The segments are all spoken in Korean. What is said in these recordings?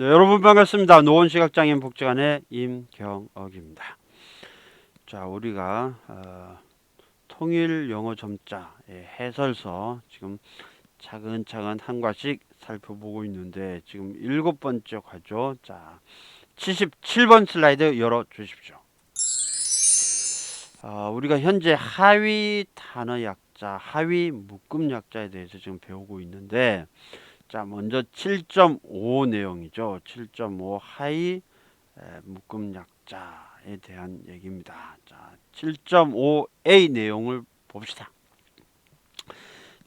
네, 여러분 반갑습니다. 노원 시각장애인 복지관의 임경억입니다. 자, 우리가 어, 통일 영어 점자의 해설서 지금 차근차근 한 과씩 살펴보고 있는데 지금 일곱 번째 과죠. 자, 77번 슬라이드 열어 주십시오. 어, 우리가 현재 하위 단어 약자, 하위 묶음 약자에 대해서 지금 배우고 있는데 자, 먼저 7.5 내용이죠. 7.5 하위 에, 묶음 약자에 대한 얘기입니다. 자, 7.5a 내용을 봅시다.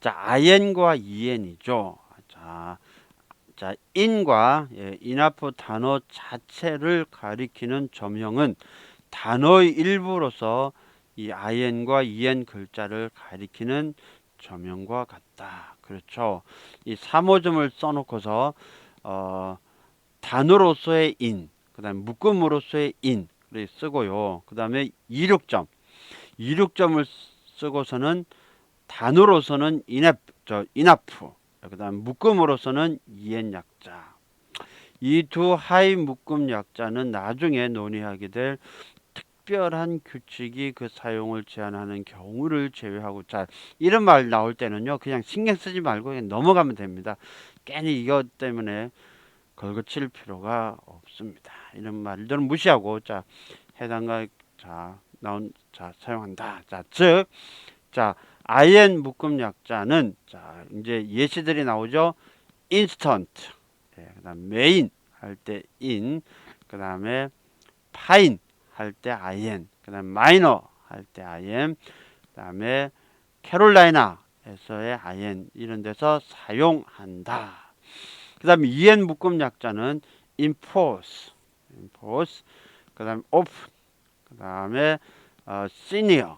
자, IN과 EN이죠. 자, 자, in과 예, 인하프 단어 자체를 가리키는 점형은 단어의 일부로서 이 IN과 EN 글자를 가리키는 점형과 같다. 그렇죠. 이 3호점을 써놓고서 어, 단어로서의 인, 그다음에 묶음으로서의 인를 쓰고요. 그다음에 26점, 26점을 쓰고서는 단어로서는 인앱, 저 인아프, 그다음 묶음으로서는 이엔 약자. 이 두 하위 묶음 약자는 나중에 논의하게 될 특별한 규칙이 그 사용을 제한하는 경우를 제외하고 자 이런 말 나올 때는요 그냥 신경 쓰지 말고 그냥 넘어가면 됩니다. 괜히 이것 때문에 걸거칠 필요가 없습니다. 이런 말들은 무시하고 자 해당과 자 나온 자 사용한다. 자즉자 IN 묶음 약자는 자 이제 예시들이 나오죠. instant 예, 그다음 메인 할때 in 그다음에 파인 할 때 IN, 그다음 마이너 할 때 IM, 그 다음에 캐롤라이나에서의 IN 이런 데서 사용한다. 그 다음에 EN 묶음 약자는 enforce, enforce, 그 다음에 open, 그 다음에 어, senior,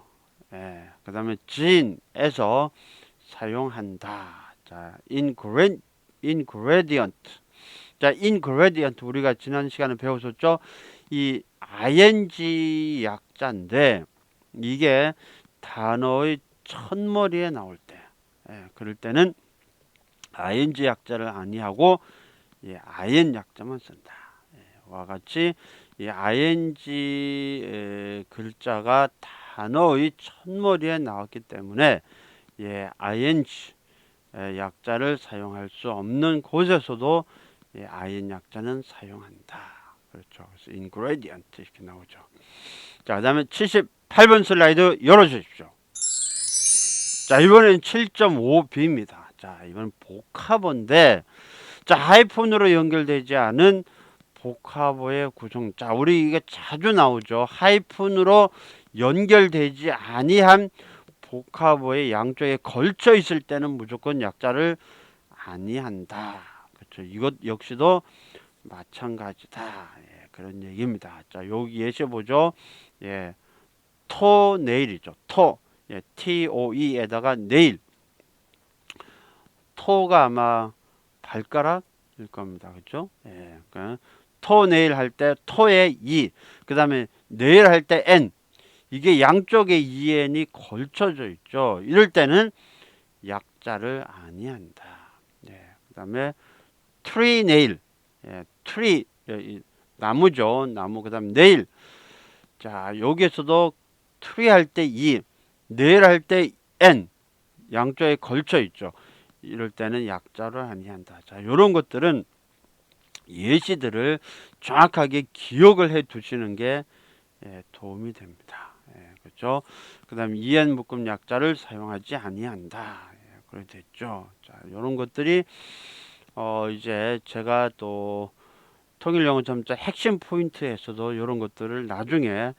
예, 그 다음에 gene에서 사용한다. 자, ingredient, ingredient. 자, ingredient 우리가 지난 시간에 배웠었죠. 이 ing 약자인데 이게 단어의 첫머리에 나올 때 예, 그럴 때는 ing 약자를 아니하고 예, in 약자만 쓴다. 예, 와 같이 이 ing 에, 글자가 단어의 첫머리에 나왔기 때문에 예, ing 에, 약자를 사용할 수 없는 곳에서도 예, in 약자는 사용한다. 그렇죠. 그래서 ingredient 이렇게 나오죠. 자, 그다음에 78번 슬라이드 열어 주십시오. 자, 이번엔 7.5b입니다. 자, 이번 복합어인데 자, 하이폰으로 연결되지 않은 복합어의 구성. 자, 우리 이게 자주 나오죠. 하이픈으로 연결되지 아니한 복합어의 양쪽에 걸쳐 있을 때는 무조건 약자를 아니한다. 그렇죠. 이것 역시도 마찬가지다. 예, 그런 얘기입니다. 자, 여기 예시 보죠. 예, 토 네일이죠. 토. 예, T O E에다가 네일. 토가 아마 발가락일 겁니다. 그렇죠? 예. 그러니까 토 네일 할 때 토에 이. 그다음에 네일 할 때 n. 이게 양쪽에 en이 걸쳐져 있죠. 이럴 때는 약자를 아니한다. 예. 그다음에 트리 네일. 예, 트리 나무죠. 나무 그 다음 네일. 자, 여기에서도 트리 할 때 이, 네일 할 때 n 양쪽에 걸쳐 있죠. 이럴 때는 약자를 아니한다. 자, 이런 것들은 예시들을 정확하게 기억을 해 두시는 게 예, 도움이 됩니다. 예, 그렇죠? 그다음 이엔 묶음 약자를 사용하지 아니한다. 예, 그래 됐죠. 자, 이런 것들이 어 이제 제가 또 통일 영어 점자 핵심 포인트에서도 이런 것들을 나중에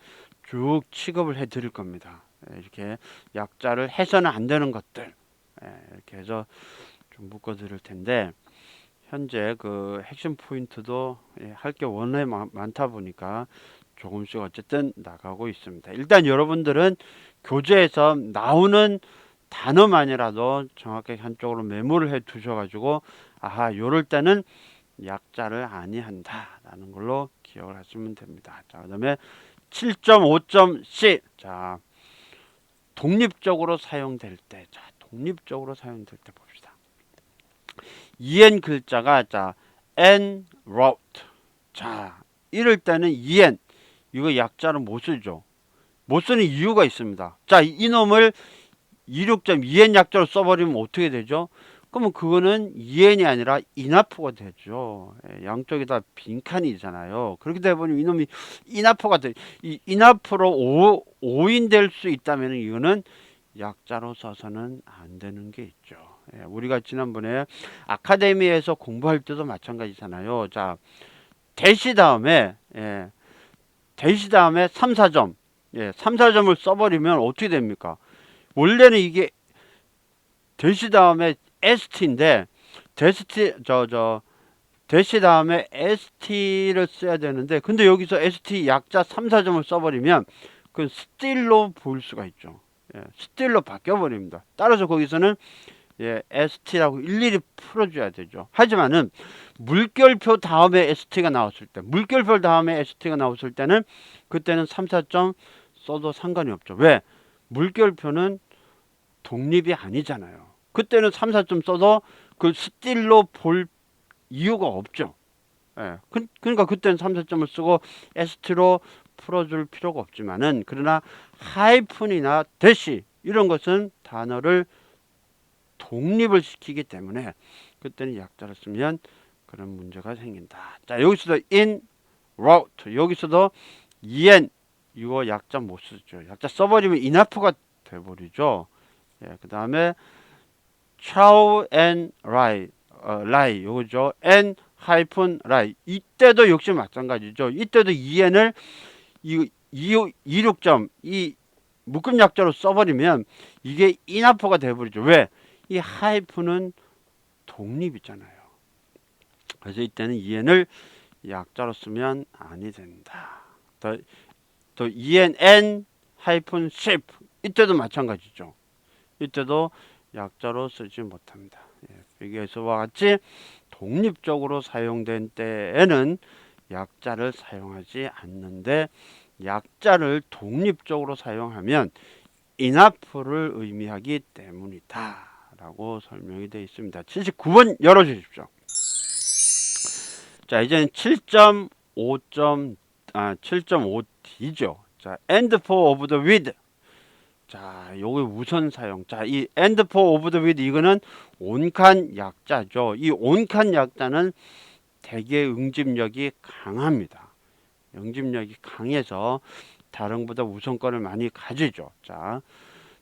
쭉 취급을 해 드릴 겁니다. 예, 이렇게 약자를 해서는 안 되는 것들 예, 이렇게 해서 좀 묶어 드릴 텐데 현재 그 핵심 포인트도 예, 할게 워낙 많다 보니까 조금씩 어쨌든 나가고 있습니다. 일단 여러분들은 교재에서 나오는 단어만이라도 정확하게 한쪽으로 메모를 해 두셔 가지고 아하 요럴 때는 약자를 아니한다라는 걸로 기억을 하시면 됩니다. 자 그다음에 7.5.c 자 독립적으로 사용될 때, 자 독립적으로 사용될 때 봅시다. en 글자가 자 n wrote. 자, 이럴 때는 en 이거 약자로 못 쓰죠. 못 쓰는 이유가 있습니다. 자, 이놈을 26.2n 약자로 써버리면 어떻게 되죠? 그러면 그거는 2n이 아니라 인하포가 되죠. 예, 양쪽이 다 빈칸이잖아요. 그렇게 되면 이놈이 인하포가 돼. 이 인하포로 5, 5인 될 수 있다면 이거는 약자로 써서는 안 되는 게 있죠. 예, 우리가 지난번에 아카데미에서 공부할 때도 마찬가지잖아요. 자, 대시 다음에 예, 대시 다음에 3, 4점 예, 3, 4점을 써버리면 어떻게 됩니까? 원래는 이게 대시 다음에 st인데 대시 저저 대시 다음에 st를 써야 되는데 근데 여기서 st 약자 3, 4점을 써버리면 그건 still로 보일 수가 있죠. 예, still로 바뀌어 버립니다. 따라서 거기서는 예, st라고 일일이 풀어줘야 되죠. 하지만은 물결표 다음에 st가 나왔을 때, 물결표 다음에 st가 나왔을 때는 그때는 3, 4점 써도 상관이 없죠. 왜? 물결표는 독립이 아니잖아요. 그때는 3, 4점 써도 그 스틸로 볼 이유가 없죠. 예. 그, 러니까 그때는 3, 4점을 쓰고 ST로 풀어줄 필요가 없지만은 그러나 하이픈이나 대시 이런 것은 단어를 독립을 시키기 때문에 그때는 약자를 쓰면 그런 문제가 생긴다. 자 여기서도 in, wrote 여기서도 en 이거 약자 못 쓰죠. 약자 써버리면 인하프가 돼버리죠. 예, 그 다음에 chow and lie, 어, lie 요거죠. and hyphen lie 이때도 역시 마찬가지죠. 이때도 en을 이, 이, 26점 이 묶음 약자로 써버리면 이게 인하프가 돼버리죠. 왜? 이 하이픈은 독립이잖아요. 그래서 이때는 en을 약자로 쓰면 아니 된다. 또, 또 en, n, 하이픈, shape 이때도 마찬가지죠. 이때도 약자로 쓰지 못합니다. 예, 여기에서와 같이 독립적으로 사용된 때에는 약자를 사용하지 않는데 약자를 독립적으로 사용하면 인하프를 의미하기 때문이다. 라고 설명이 되어 있습니다. 79번 열어주십시오. 자, 이제는 7.5. 아, 7.5D죠. 자, end for of the with. 자, 요게 우선 사용. 자, 이 end for of the with 이거는 온칸 약자죠. 이 온칸 약자는 대개 응집력이 강합니다. 응집력이 강해서 다른 보다 우선권을 많이 가지죠. 자,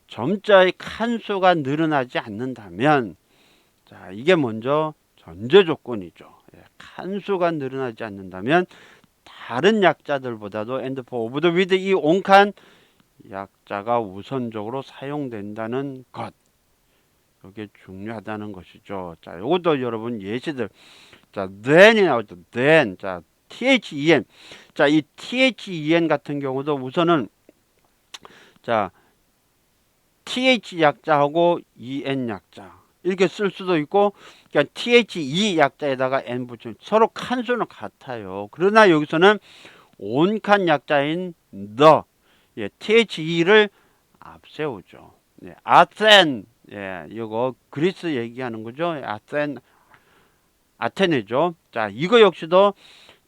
점자의 칸수가 늘어나지 않는다면 자, 이게 먼저 전제 조건이죠. 예, 칸수가 늘어나지 않는다면 다른 약자들보다도 엔드포 오브 더 위드 이 온칸 약자가 우선적으로 사용된다는 것. 이게 중요하다는 것이죠. 자, 이것도 여러분 예시들. 자, then이 나오죠. then. 자, then. 자, 이 then 같은 경우도 우선은 자, th 약자하고 en 약자 이렇게 쓸 수도 있고 그러니까 the 약자에다가 n 붙이면 서로 칸수는 같아요. 그러나 여기서는 온칸 약자인 the 예, the를 앞세우죠. 예, 아텐 예, 이거 그리스 얘기하는 거죠. 아텐 아테네죠. 자, 이거 역시도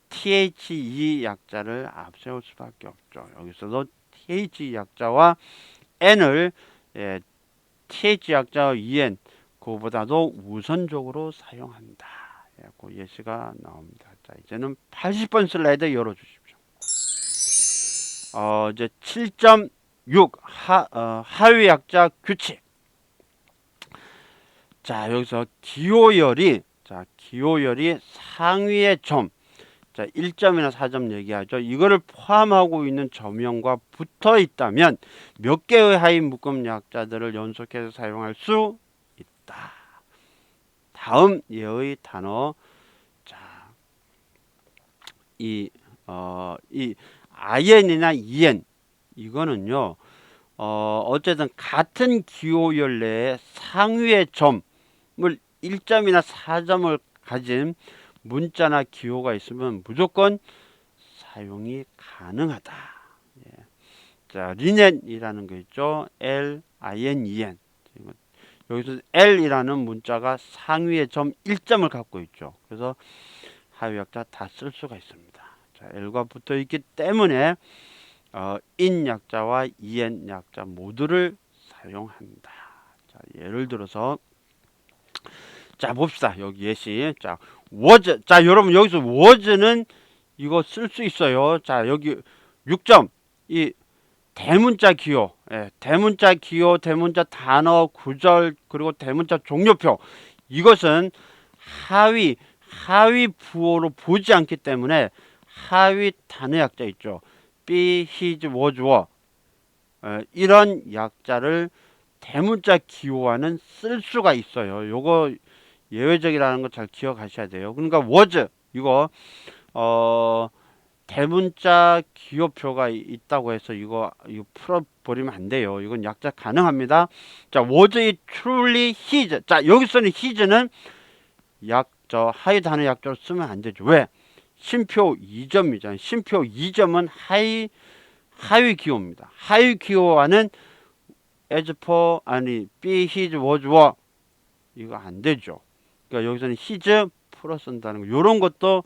the 약자를 앞세울 수밖에 없죠. 여기서도 the 약자와 n을 예, th 약자와 en 그보다도 우선적으로 사용한다. 예, 그 예시가 나옵니다. 자, 이제는 80번 슬라이드 열어주십시오. 어, 이제 7.6 하, 어, 하위 약자 규칙. 자, 여기서 기호열이 자, 기호열이 상위의 점. 자, 1점이나 4점 얘기하죠. 이거를 포함하고 있는 점형과 붙어 있다면 몇 개의 하위 묶음 약자들을 연속해서 사용할 수 있다. 다음 예의 단어 자, 이 어, 이 IN이나 EN 이거는요. 어, 어쨌든 같은 기호열 내에 상위의 점을 1점이나 4점을 가진 문자나 기호가 있으면 무조건 사용이 가능하다. 예. 자, 리넨이라는 거 있죠. L I N E N. 여기서 L이라는 문자가 상위의 점 1점을 갖고 있죠. 그래서 하위 약자 다 쓸 수가 있습니다. 자, l과 붙어 있기 때문에 어, in 약자와 en 약자 모두를 사용한다. 자, 예를 들어서 자 봅시다. 여기 예시. 자 was. 자 여러분 여기서 was는 이거 쓸 수 있어요. 자 여기 6점 이 대문자 기호, 예, 대문자 기호, 대문자 단어, 구절 그리고 대문자 종료표 이것은 하위 하위 부호로 보지 않기 때문에 하위 단어 약자 있죠. be, his, was, were 예, 이런 약자를 대문자 기호와는 쓸 수가 있어요. 요거 예외적이라는 거 잘 기억하셔야 돼요. 그러니까 was 이거 어 대문자 기호표가 이- 있다고 해서 이거 이거 풀어 버리면 안 돼요. 이건 약자 가능합니다. 자, was it truly his? 자, 여기서는 his는 약저 하위 단어 약자로 쓰면 안 되죠. 왜? 심표 2점이잖아요. 심표 2점은 하위 하위 기호입니다. 하위 기호와는 as for 아니 be his was were 이거 안 되죠. 그러니까 여기서는 his 풀어 쓴다는 거. 요런 것도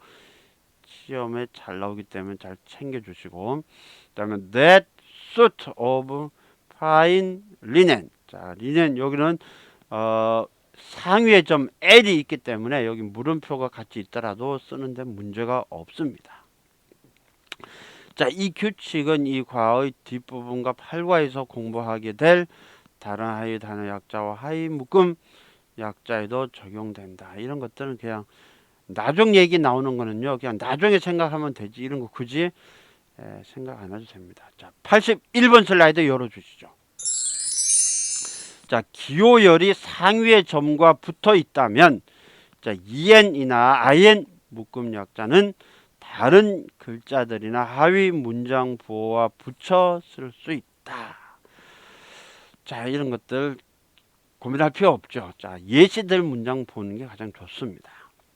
시험에 잘 나오기 때문에 잘 챙겨 주시고 그다음에 that suit of fine linen. 자, linen 여기는 어 상위에 좀 L이 있기 때문에 여기 물음표가 같이 있더라도 쓰는데 문제가 없습니다. 자, 이 규칙은 이 과의 뒷부분과 8과에서 공부하게 될 다른 하위 단어 약자와 하위 묶음 약자에도 적용된다. 이런 것들은 그냥 나중 얘기 나오는 거는요. 그냥 나중에 생각하면 되지. 이런 거 굳이 에, 생각 안 해도 됩니다. 자, 81번 슬라이드 열어 주시죠. 자, 기호열이 상위의 점과 붙어 있다면 자, en이나 in 묶음 약자는 다른 글자들이나 하위 문장 부호와 붙여 쓸 수 있다. 자, 이런 것들 고민할 필요 없죠. 자, 예시들 문장 보는 게 가장 좋습니다.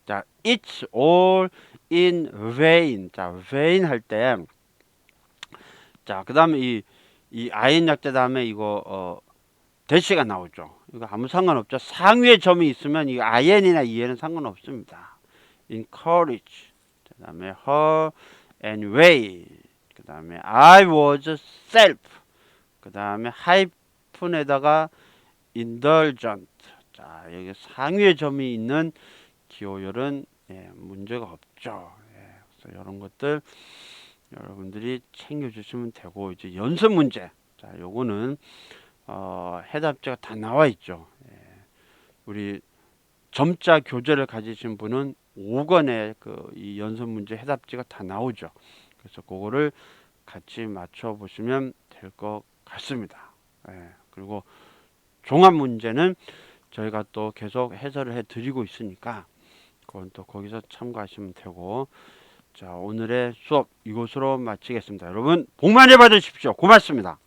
자, it's all in vain. 자, vain 할 때, 자, 그 다음에 이, 이 in 약자 다음에 이거, 어, 대시가 나오죠. 이거 아무 상관없죠. 상위에 점이 있으면 이 in이나 en은 상관없습니다. encourage. 그 다음에 her and way. 그 다음에 I was self. 그 다음에 하이픈에다가 indulgent. 자, 여기 상위에 점이 있는 기호열은 예, 문제가 없죠. 예, 그래서 이런 것들 여러분들이 챙겨주시면 되고 이제 연습 문제. 자, 요거는 어, 해답지가 다 나와 있죠. 예, 우리 점자 교재를 가지신 분은 5권의 그 이 연습 문제 해답지가 다 나오죠. 그래서 그거를 같이 맞춰 보시면 될 것 같습니다. 예, 그리고 종합 문제는 저희가 또 계속 해설을 해 드리고 있으니까 그건 또 거기서 참고하시면 되고 자 오늘의 수업 이곳으로 마치겠습니다. 여러분 복 많이 받으십시오. 고맙습니다.